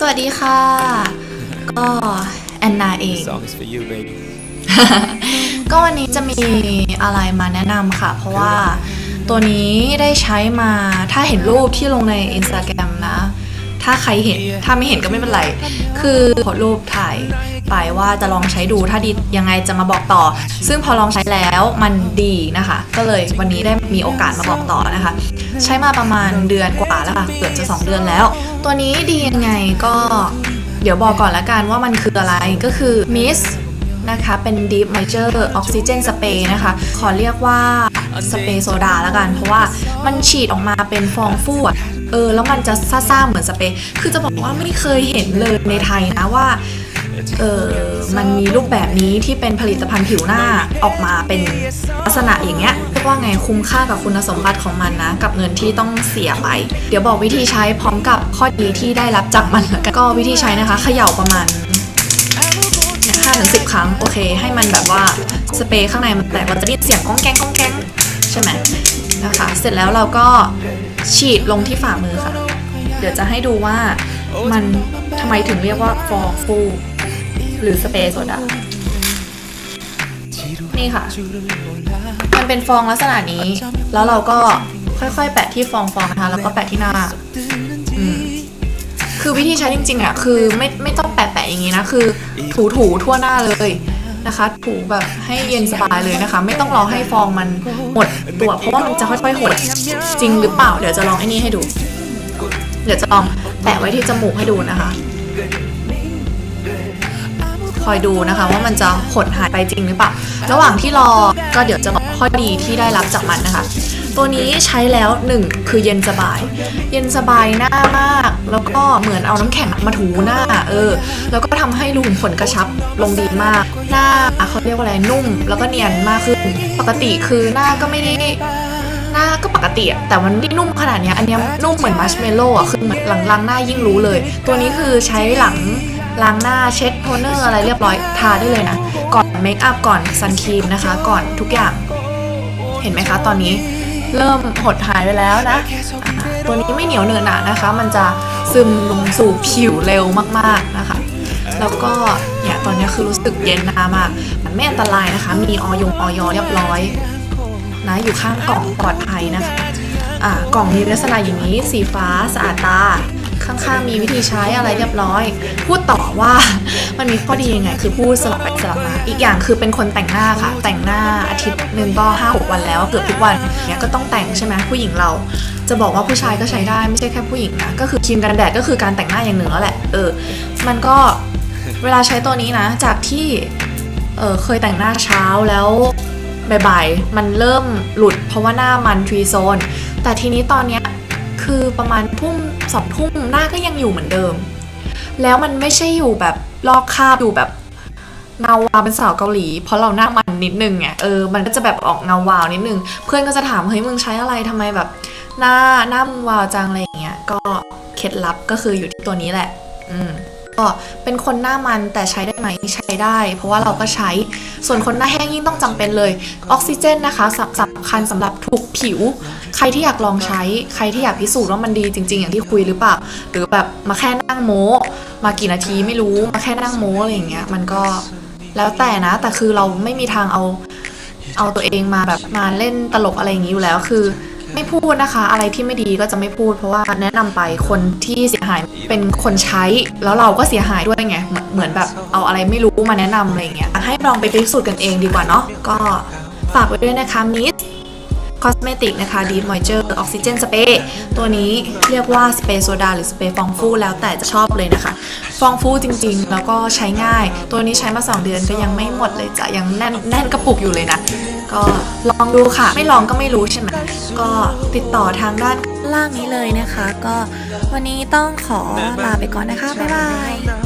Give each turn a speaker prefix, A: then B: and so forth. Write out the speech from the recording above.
A: สวัสดีค่ะ ก็แอนนาเอง
B: Song is for you, baby.
A: ก็วันนี้จะมีอะไรมาแนะนำค่ะ เพราะว่าตัวนี้ได้ใช้มาถ้าเห็นรูปที่ลงใน Instagram นะ ถ้าใครเห็นถ้าไม่เห็นก็ไม่เป็นไร คือโพสต์รูปถ่าย ไปว่าจะลองใช้ดูถ้าดียังไงจะมาบอกต่อ ซึ่งพอลองใช้แล้วมันดีนะคะ ก็เลยวันนี้ได้มีโอกาสมาบอกต่อนะคะ ใช้มาประมาณเดือนกว่าแล้วค่ะเกือบจะ 2 เดือนแล้ว ตัวนี้ดียังไงก็เดี๋ยวบอกก่อนละกันว่ามันคืออะไรก็คือ Mist นะคะเป็น Deep Moisture Oxygen Spray นะคะ ขอเรียกว่าสเปรย์โซดาแล้วกัน เพราะว่ามันฉีดออกมาเป็นฟองฟูอะเออ แล้วมันจะซ่าๆเหมือนสเปรย์ คือจะบอกว่าไม่เคยเห็นเลยในไทยนะว่า เออมันมีรูปแบบนี้ที่เป็นผลิตภัณฑ์ผิวหน้าออกมาเป็นลักษณะอย่างเงี้ยเรียกว่าไงคุ้มค่ากับคุณสมบัติของมันนะ กับเงินที่ต้องเสียไป เดี๋ยวบอกวิธีใช้พร้อมกับข้อดีที่ได้รับจากมันแล้วกันก็วิธีใช้นะคะเขย่าประมาณห้าถึงสิบครั้ง โอเค ให้มันแบบว่าสเปรย์ข้างในมันแตกเราจะได้เสียงก้องแกงก้องแกงใช่ไหมนะคะ เสร็จแล้วเราก็ฉีดลงที่ฝ่ามือค่ะ เดี๋ยวจะให้ดูว่ามันทำไมถึงเรียกว่าฟองฟู หรือสเปรย์โซดา นี่ค่ะ มันเป็นฟองลักษณะนี้ แล้วเราก็ค่อยๆ แปะที่ฟองๆนะคะแล้วก็แปะที่หน้าคือวิธีใช้จริงๆอะคือไม่ไม่ต้องแปะๆอย่างนี้นะ คือ ถูถูๆทั่วหน้าเลยนะคะ ถูแบบให้เย็นสบายเลยนะคะ ไม่ต้องรอให้ฟองมันหมดตัวเพราะว่ามันจะค่อยๆหดจริงหรือเปล่า เดี๋ยวจะลองไอ้นี่ให้ดู เดี๋ยวจะลองแปะไว้ที่จมูกให้ดูนะคะ คอยดูนะคะ ว่ามันจะหดหายไปจริงหรือเปล่า ระหว่างที่รอก็เดี๋ยวจะบอกข้อดีที่ได้รับจากมันนะคะ ตัวนี้ใช้แล้วหนึ่งคือเย็นสบาย เย็นสบายหน้ามาก แล้วก็เหมือนเอาน้ำแข็งมาถูหน้าเออ แล้วก็ทำให้รูขุมขนกระชับลงดีมาก หน้าเขาเรียกว่าอะไรนุ่ม แล้วก็เนียนมากขึ้น ปกติคือหน้าก็ไม่ได้หน้าก็ปกติแต่มันไม่นุ่มขนาดเนี้ยอันนี้นุ่มเหมือนมัชเมลโล่อะคือเหมือนหลังล้างหน้ายิ่งรู้เลย ตัวนี้คือใช้หลัง ล้างหน้าเช็ดโทนเนอร์อะไรเรียบร้อยทาได้เลยนะ ก่อนเมคอัพก่อนซันครีมนะคะ ก่อนทุกอย่าง เห็นไหมคะ ตอนนี้เริ่มหดหายไปแล้วนะ ตัวนี้ไม่เหนียวเนอะหนะนะคะ มันจะซึมลงสู่ผิวเร็วมากๆนะคะ แล้วก็เนี่ยตอนนี้คือรู้สึกเย็นน้ามาก มันไม่อันตรายนะคะ มีออยงออยเรียบร้อยนะอยู่ข้างกล่องปลอดภัยนะคะอ่ากล่องมีลักษณะอย่างนี้สีฟ้าสะอาดตา ข้างๆมีวิธีใช้อะไรเรียบร้อย พูดต่อว่ามันมีข้อดียังไง คือพูดสลับไปสลับมาอีกอย่างคือเป็นคนแต่งหน้าค่ะ แต่งหน้าอาทิตย์หนึ่งก็ห้าหกวันแล้วเกือบทุกวันเนี่ยก็ต้องแต่งใช่ไหมผู้หญิงเรา จะบอกว่าผู้ชายก็ใช้ได้ไม่ใช่แค่ผู้หญิงนะก็คือครีมกันแดดก็คือการแต่งหน้าอย่างหนึ่งแล้วแหละเออมันก็เวลาใช้ตัวนี้นะ จากที่เออเคยแต่งหน้าเช้าแล้วบ่ายๆมันเริ่มหลุดเพราะว่าหน้ามันทรีโซน แต่ทีนี้ตอนเนี้ย คือประมาณทุ่มสองทุ่มหน้าก็ยังอยู่เหมือนเดิม แล้วมันไม่ใช่อยู่แบบลอกคาบอยู่แบบเงาวาวเป็นสาวเกาหลี เพราะเราหน้ามันนิดนึงไงเออมันก็จะแบบออกเงาวาวนิดนึง เพื่อนก็จะถามเฮ้ยมึงใช้อะไรทำไมแบบ หน้าหน้ามึงวาวจังอะไรอย่างเงี้ยก็เคล็ดลับก็คืออยู่ที่ตัวนี้แหละ อืมก็เป็นคนหน้ามันแต่ใช้ได้ไหมใช้ได้ เพราะว่าเราก็ใช้ ส่วนคนหน้าแห้งยิ่งต้องจำเป็นเลย ออกซิเจนนะคะสำสำคัญสำหรับทุกผิว ใครที่อยากลองใช้ ใครที่อยากพิสูจน์ว่ามันดีจริง ๆ อย่างที่คุยหรือเปล่า หรือแบบมาแค่นั่งโม้มากี่นาทีไม่รู้มาแค่นั่งโม้อะไรอย่างเงี้ยมันก็แล้วแต่นะ แต่คือเราไม่มีทางเอาเอาตัวเองมาแบบมาเล่นตลกอะไรอย่างนี้อยู่แล้วคือ ไม่พูดนะคะ อะไรที่ไม่ดีก็จะไม่พูด เพราะว่าแนะนำไปคนที่เสียหายเป็นคนใช้ แล้วเราก็เสียหายด้วยไงเหมือนแบบเอาอะไรไม่รู้มาแนะนำอะไรเงี้ยให้ลองไปพิสูจน์กันเองดีกว่าเนาะก็ฝากไว้ด้วยนะคะมิส คอสเมติกนะคะ Deep Moisture Oxygen Spray ตัวนี้เรียกว่าสเปรย์โซดาหรือสเปรย์ฟองฟูแล้วแต่จะชอบเลยนะคะ ฟองฟูจริงๆ แล้วก็ใช้ง่าย ตัวนี้ใช้มา 2 เดือนก็ยังไม่หมดเลยจ้ะยังแน่นแน่นกระปุกอยู่เลยนะ ก็ลองดูค่ะ ไม่ลองก็ไม่รู้ใช่ไหมก็ติดต่อทางด้านล่างนี้เลยนะคะ ก็วันนี้ต้องขอลาไปก่อนนะคะบ๊ายบาย